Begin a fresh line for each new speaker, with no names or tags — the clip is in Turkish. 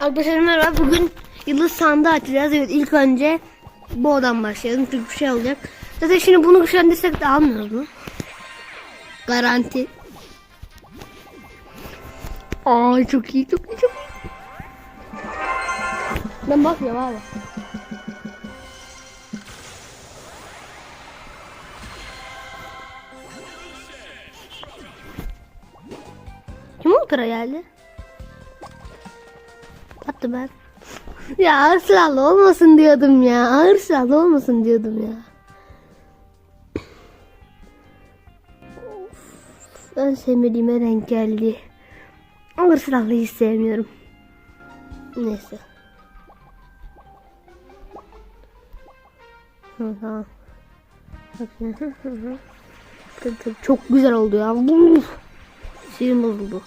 Arkadaşlar merhaba. Bugün yıldız sandığı açacağız. Evet ilk önce bu odan başlayalım. Çünkü bir şey olacak. Zaten şimdi bunu güçlendirsek de almıyoruz mu? Garanti. Aa çok iyi çok iyi çok iyi. Ben bakmıyorum abi. Kim ultra geldi? Attı ben. Ya ağır silahlı olmasın diyordum ya. Ağır silahlı olmasın diyordum ya. Of, En sevmediğime renk geldi. Ağır silahlı hiç sevmiyorum. Neyse. Çok güzel oldu ya. Sinirim bozuldu.